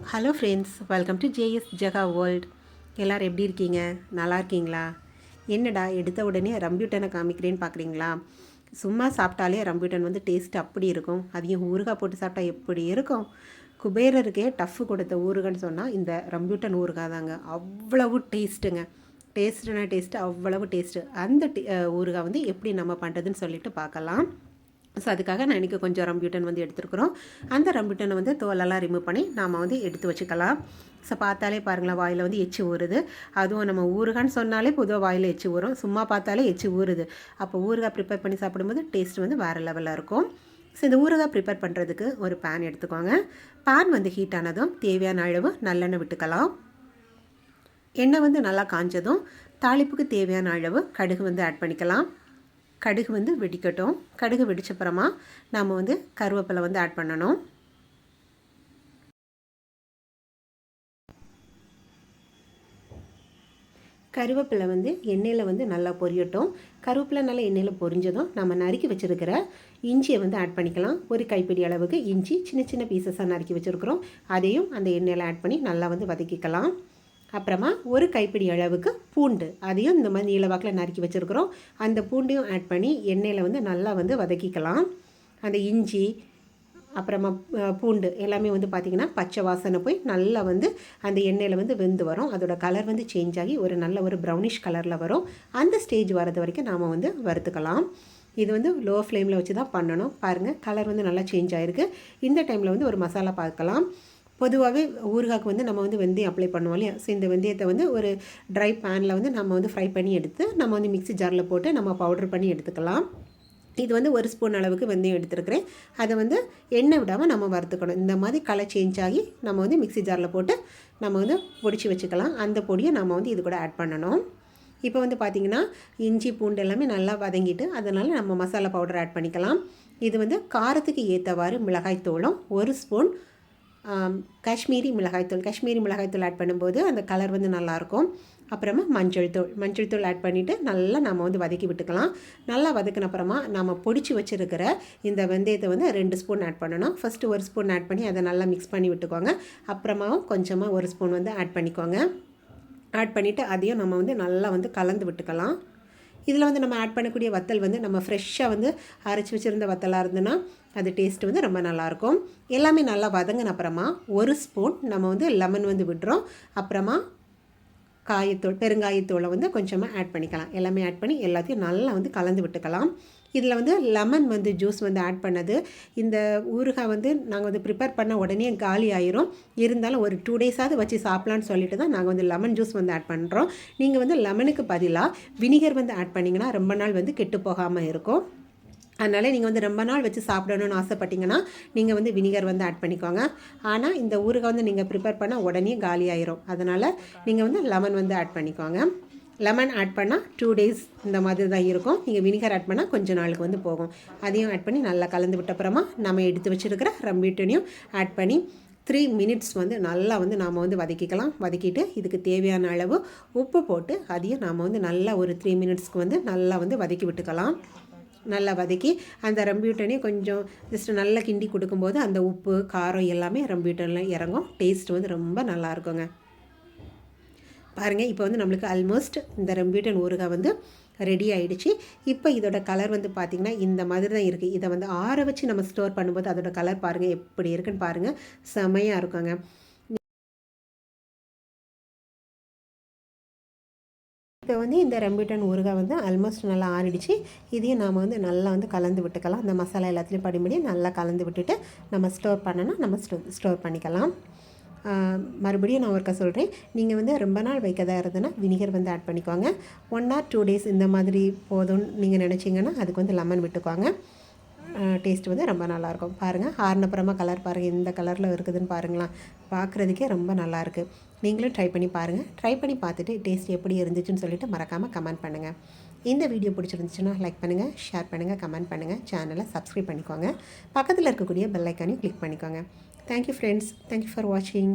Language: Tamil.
Hello friends welcome to JS Jega world எல்லோரும் எப்படி இருக்கீங்க? நல்லா இருக்கீங்களா? என்னடா எடுத்த உடனே ரம்பியூட்டனை காமிக்கிறேன்னு பார்க்குறீங்களா சும்மா சாப்பிட்டாலே ரம்பியூட்டன் வந்து டேஸ்ட் அப்படி இருக்கும். அதையும் ஊறுகாய் போட்டு சாப்பிட்டா எப்படி இருக்கும்? குபேரருக்கே டஃப்பு கொடுத்த ஊறுகன்னு சொன்னால் இந்த ரம்பியூட்டன் ஊறுகாய் தாங்க. அவ்வளவு டேஸ்ட்டுங்க டேஸ்ட்டுனா டேஸ்ட்டு அவ்வளவு டேஸ்ட்டு அந்த ஊறுகாய் வந்து எப்படி நம்ம பண்ணுறதுன்னு சொல்லிட்டு பார்க்கலாம் ஸோ அதுக்காக நான் இன்றைக்கி கொஞ்சம் ரம்பியூட்டன் வந்து எடுத்துருக்குறோம். அந்த ரம்பியூட்டனை வந்து தோலெல்லாம் ரிமூவ் பண்ணி நாம் வந்து எடுத்து வச்சுக்கலாம். ஸோ பார்த்தாலே பாருங்களேன் வாயில் வந்து எச்சு ஊறுது. அதுவும் நம்ம ஊறுகான்னு சொன்னாலே பொதுவாக வாயில் எச்சு ஊறும். சும்மா பார்த்தாலே எச்சு ஊறுது. அப்போ ஊறுகாய் ப்ரிப்பேர் பண்ணி சாப்பிடும்போது டேஸ்ட் வந்து வேறு லெவலில் இருக்கும். ஸோ இந்த ஊறுகாய் ப்ரிப்பேர் பண்ணுறதுக்கு ஒரு பேன் எடுத்துக்கோங்க. பேன் வந்து ஹீட் ஆனதும் தேவையான அளவு நல்லெண்ணெய் விட்டுக்கலாம். எண்ணெய் வந்து நல்லா காஞ்சதும் தாளிப்புக்கு தேவையான அளவு கடுகு வந்து ஆட் பண்ணிக்கலாம். கடுகு வந்து வெடிக்கட்டும். கடுகு வெடிச்சப்புறமா நாம் வந்து கருவேப்பிலை வந்து ஆட் பண்ணணும். கருவேப்பிலை வந்து எண்ணெயில் வந்து நல்லா பொரியட்டும். கருவேப்பிலை நல்லா எண்ணெயில் பொரிஞ்சதும் நம்ம நறுக்கி வச்சுருக்கிற இஞ்சியை வந்து ஆட் பண்ணிக்கலாம். ஒரு கைப்பிடி அளவுக்கு இஞ்சி சின்ன சின்ன பீசஸாக நறுக்கி வச்சுருக்குறோம். அதையும் அந்த எண்ணெயில் ஆட் பண்ணி நல்லா வந்து வதக்கிக்கலாம். அப்புறமா ஒரு கைப்பிடி அளவுக்கு பூண்டு. அதையும் இந்த மாதிரி நீளவாக்கில் நறுக்கி வச்சுருக்குறோம். அந்த பூண்டையும் ஆட் பண்ணி எண்ணெயில் வந்து நல்லா வந்து வதக்கிக்கலாம். அந்த இஞ்சி அப்புறமா பூண்டு எல்லாமே வந்து பார்த்திங்கன்னா பச்சை வாசனை போய் நல்லா வந்து அந்த எண்ணெயில் வந்து வெந்து வரும். அதோட கலர் வந்து சேஞ்ச் ஆகி ஒரு நல்ல ஒரு ப்ரௌனிஷ் கலரில் வரும். அந்த ஸ்டேஜ் வரது வரைக்கும் நாம் வந்து வறுத்துக்கலாம். இது வந்து லோ ஃப்ளேமில் வச்சு தான் பண்ணணும். பாருங்கள் கலர் வந்து நல்லா சேஞ்ச் ஆகிருக்கு இந்த டைமில் வந்து ஒரு மசாலா பார்க்கலாம். பொதுவாகவே ஊறுகாய்க்கு வந்து நம்ம வந்து வெந்தயம் அப்ளை பண்ணுவோம் இல்லையா? ஸோ இந்த வெந்தயத்தை வந்து ஒரு ட்ரை பேனில் வந்து நம்ம வந்து ஃப்ரை பண்ணி எடுத்து நம்ம வந்து மிக்சி ஜாரில் போட்டு நம்ம பவுடர் பண்ணி எடுத்துக்கலாம். இது வந்து ஒரு ஸ்பூன் அளவுக்கு வெந்தயம் எடுத்துருக்கிறேன். அதை வந்து எண்ணெய் விடாமல் நம்ம வறுத்துக்கணும். இந்த மாதிரி கலர் சேஞ்ச் ஆகி நம்ம வந்து மிக்சி ஜாரில் போட்டு நம்ம வந்து பொடிச்சு வச்சுக்கலாம். அந்த பொடியை நம்ம வந்து இது கூட ஆட் பண்ணணும். இப்போ வந்து பார்த்திங்கன்னா இஞ்சி பூண்டு எல்லாமே நல்லா வதங்கிட்டு அதனால் நம்ம மசாலா பவுடர் ஆட் பண்ணிக்கலாம். இது வந்து காரத்துக்கு ஏற்றவாறு மிளகாய் தூளும் ஒரு ஸ்பூன் காஷ்மீரி மிளகாய்த்தூள் காஷ்மீரி மிளகாய்த்தூள் ஆட் பண்ணும்போது அந்த கலர் வந்து நல்லாயிருக்கும் அப்புறமா மஞ்சள் தூள் மஞ்சள் தூள் ஆட் பண்ணிவிட்டு நல்லா நம்ம வந்து வதக்கி விட்டுக்கலாம். நல்லா வதக்கின அப்புறமா நம்ம பொடிச்சு வச்சுருக்கிற இந்த வெந்தயத்தை வந்து ரெண்டு ஸ்பூன் ஆட் பண்ணணும். ஃபஸ்ட்டு ஒரு ஸ்பூன் ஆட் பண்ணி அதை நல்லா மிக்ஸ் பண்ணி விட்டுக்கோங்க. அப்புறமாவும் கொஞ்சமாக ஒரு ஸ்பூன் வந்து ஆட் பண்ணிக்கோங்க. ஆட் பண்ணிவிட்டு அதையும் நம்ம வந்து நல்லா வந்து கலந்து விட்டுக்கலாம். இதில் வந்து நம்ம ஆட் பண்ணக்கூடிய வத்தல் வந்து நம்ம ஃப்ரெஷ்ஷாக வந்து அரைச்சி வச்சுருந்த வத்தலாக இருந்ததுன்னா அது டேஸ்ட் வந்து ரொம்ப நல்லாயிருக்கும். எல்லாமே நல்லா வதங்கின அப்புறமா ஒரு ஸ்பூன் நம்ம வந்து லெமன் வந்து விடுறோம். அப்புறமா காயத்தூள் பெருங்காயத்தூளை வந்து கொஞ்சமாக ஆட் பண்ணிக்கலாம். எல்லாமே ஆட் பண்ணி எல்லாத்தையும் நல்லா வந்து கலந்து விட்டுக்கலாம். இதில் வந்து லெமன் வந்து ஜூஸ் வந்து ஆட் பண்ணது. இந்த ஊறுகாய் வந்து நாங்கள் வந்து ப்ரிப்பேர் பண்ண உடனே காலி ஆயிரும். இருந்தாலும் ஒரு டூ டேஸாவது வச்சு சாப்பிட்லான்னு சொல்லிட்டு தான் நாங்கள் வந்து லெமன் ஜூஸ் வந்து ஆட் பண்ணுறோம் நீங்கள் வந்து லெமனுக்கு பதிலாக வினிகர் வந்து ஆட் பண்ணிங்கன்னா ரொம்ப நாள் வந்து கெட்டு போகாமல் இருக்கும். அதனால் நீங்கள் வந்து ரொம்ப நாள் வச்சு சாப்பிடணும்னு ஆசைப்பட்டீங்கன்னா நீங்கள் வந்து வினிகர் வந்து ஆட் பண்ணிக்கோங்க. ஆனால் இந்த ஊறுகாய் வந்து நீங்கள் ப்ரிப்பேர் பண்ணால் உடனே காலி ஆயிரும். அதனால் நீங்கள் வந்து லெமன் வந்து ஆட் பண்ணிக்கோங்க. லெமன் ஆட் பண்ணால் டூ டேஸ் இந்த மாதிரி தான் இருக்கும். நீங்கள் வினிகர் ஆட் பண்ணால் கொஞ்சம் நாளுக்கு வந்து போகும். அதையும் ஆட் பண்ணி நல்லா கலந்து விட்டப்புறமா நம்ம எடுத்து வச்சுருக்கிற ரம்பீட்டனையும் ஆட் பண்ணி த்ரீ மினிட்ஸ் வந்து நல்லா வந்து நாம் வந்து வதக்கிக்கலாம். வதக்கிட்டு இதுக்கு தேவையான அளவு உப்பு போட்டு அதையும் நாம் வந்து நல்லா ஒரு த்ரீ மினிட்ஸ்க்கு வந்து நல்லா வந்து வதக்கி விட்டுக்கலாம். நல்லா வதக்கி அந்த ரம்பியூட்டனையும் கொஞ்சம் ஜஸ்ட் நல்லா கிண்டி கொடுக்கும்போது அந்த உப்பு காரம் எல்லாமே ரம்பியூட்டனில் இறங்கும். டேஸ்ட் வந்து ரொம்ப நல்லா இருக்குங்க. பாருங்கள் இப்போ வந்து நம்மளுக்கு ஆல்மோஸ்ட் இந்த ரெம்பியூட்டன் ஊறுகாய் வந்து ரெடி ஆகிடுச்சு இப்போ இதோட கலர் வந்து பார்த்திங்கன்னா இந்த மாதிரி தான் இருக்குது இதை வந்து ஆற வச்சு நம்ம ஸ்டோர் பண்ணும்போது அதோட கலர் பாருங்கள் எப்படி இருக்குன்னு பாருங்கள் செமையாக இருக்குங்க. இப்போ வந்து இந்த ரெம்பியூட்டன் ஊறுகாய் வந்து ஆல்மோஸ்ட் நல்லா ஆறிடுச்சு. இதையும் நாம் வந்து நல்லா வந்து கலந்து விட்டுக்கலாம். அந்த மசாலா எல்லாத்துலேயும் படிப்படி நல்லா கலந்து விட்டுட்டு நம்ம ஸ்டோர் பண்ணனா நம்ம ஸ்டோ ஸ்டோர் பண்ணிக்கலாம். மறுபடியும் நான் ஒருக்க சொல்கிறேன் நீங்கள் வந்து ரொம்ப நாள் வைக்கதாக இருந்ததுன்னா வினிகர் வந்து ஆட் பண்ணிக்கோங்க. ஒன் ஆர் டூ டேஸ் இந்த மாதிரி போதும்னு நீங்கள் நினச்சிங்கன்னா அதுக்கு வந்து லெமன் விட்டுக்கோங்க. டேஸ்ட் வந்து ரொம்ப நல்லாயிருக்கும் பாருங்கள் ஹார்னப்புறமா கலர் பாருங்கள் எந்த கலரில் இருக்குதுன்னு பாருங்களேன். பார்க்குறதுக்கே ரொம்ப நல்லாயிருக்கு நீங்களும் ட்ரை பண்ணி பாருங்கள் ட்ரை பண்ணி பார்த்துட்டு டேஸ்ட் எப்படி இருந்துச்சுன்னு சொல்லிட்டு மறக்காமல் கமெண்ட் பண்ணுங்கள் இந்த வீடியோ பிடிச்சிருந்துச்சுன்னா லைக் பண்ணுங்கள் ஷேர் பண்ணுங்கள் கமெண்ட் பண்ணுங்கள் சேனலை சப்ஸ்கிரைப் பண்ணிக்கோங்க. பக்கத்தில் இருக்கக்கூடிய பெல் ஐக்கானையும் கிளிக் பண்ணிக்கோங்க. தேங்க்யூ ஃப்ரெண்ட்ஸ் தேங்க்யூ ஃபார் வாட்சிங்